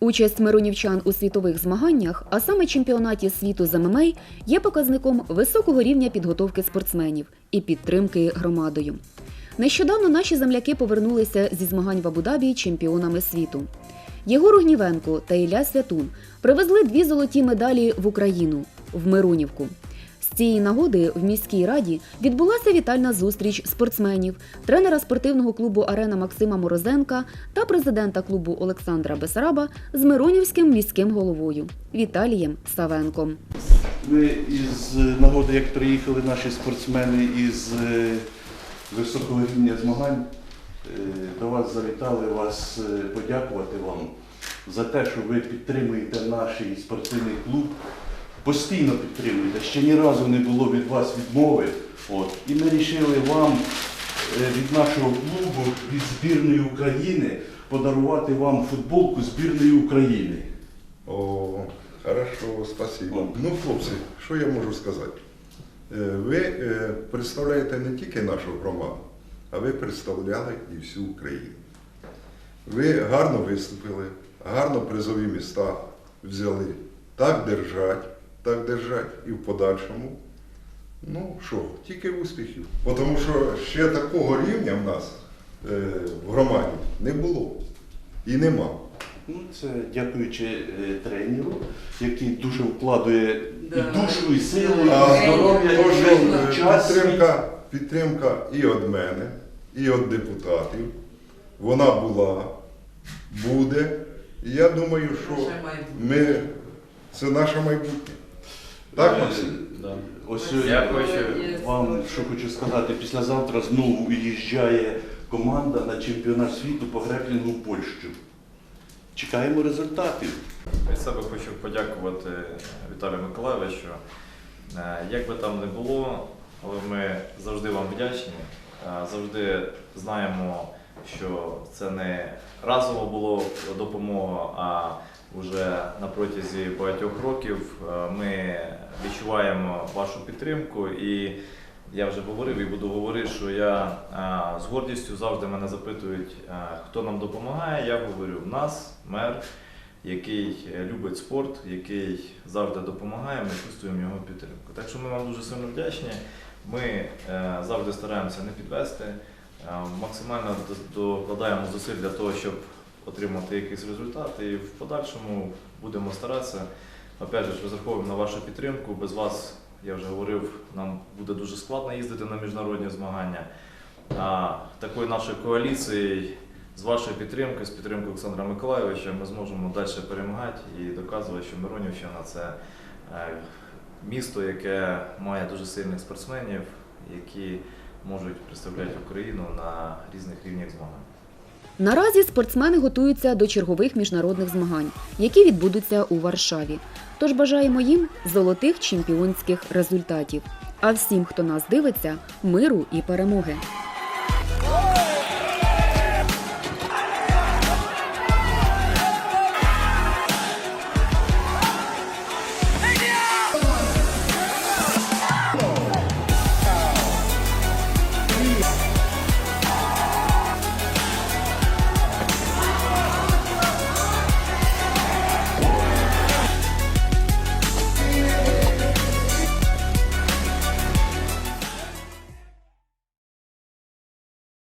Участь миронівчан у світових змаганнях, а саме чемпіонаті світу з ММА, є показником високого рівня підготовки спортсменів і підтримки громадою. Нещодавно наші земляки повернулися зі змагань в Абу-Дабі чемпіонами світу. Єгору Гнівенко та Ілля Святун привезли дві золоті медалі в Україну в Миронівку. З цієї нагоди в міській раді відбулася вітальна зустріч спортсменів, тренера спортивного клубу Арена Максима Морозенка та президента клубу Олександра Бесараба з Миронівським міським головою Віталієм Савенком. Ми із нагоди, як приїхали наші спортсмени із е, високого рівня змагань, е, до вас завітали вас е, подякувати вам за те, що ви підтримуєте наш спортивний клуб. Постійно підтримуєте. Ще ні разу не було від вас відмови. От. І ми вирішили вам е, від нашого клубу, від збірної України, подарувати вам футболку збірної України. О, хорошо, спасибо. Ну, хлопці, що я можу сказати? Е, Ви е, представляєте не тільки нашу громаду, а ви представляли і всю Україну. Ви гарно виступили, гарно призові міста взяли. Так держать, так держать і в подальшому. Ну що, тільки успіхів. Бо Тому що ще такого рівня в нас е, в громаді не було і нема. Ну, це дякуючи е, тренеру, який дуже вкладує Да. і душу, і силу, А, і здоров'я, і е, час. підтримка, підтримка і від мене, і від депутатів. Вона була, буде. І я думаю, що ми це наше майбутнє. Так, Максим? Е, Ось Я е, хочу- вам що хочу сказати, післязавтра знову уїжджає команда на чемпіонат світу по греплінгу в Польщу. Чекаємо результатів. Від себе хочу подякувати Віталію Миколайовичу. Е, Як би там не було, але ми завжди вам вдячні. Е, Завжди знаємо, що це не разово було допомога, а вже на протязі багатьох років е, ми відчуваємо вашу підтримку. І я вже говорив і буду говорити, що я е, з гордістю завжди мене запитують, е, хто нам допомагає. Я говорю, в нас мер який любить спорт, який завжди допомагає, ми чувствуємо його підтримку. Так що ми вам дуже сильно вдячні. Ми завжди стараємося не підвести, максимально докладаємо зусиль для того, щоб отримати якийсь результат. І в подальшому будемо старатися. Опять же, розраховуємо на вашу підтримку. Без вас, я вже говорив, нам буде дуже складно їздити на міжнародні змагання. А такою нашою коаліцією з вашою підтримкою, з підтримкою Олександра Миколайовича, ми зможемо далі перемагати і доказувати, що Миронівщина це е, місто, яке має дуже сильних спортсменів, які можуть представляти Україну на різних рівнях змагань. Наразі спортсмени готуються до чергових міжнародних змагань, які відбудуться у Варшаві. Тож бажаємо їм золотих чемпіонських результатів. А всім, хто нас дивиться, миру і перемоги.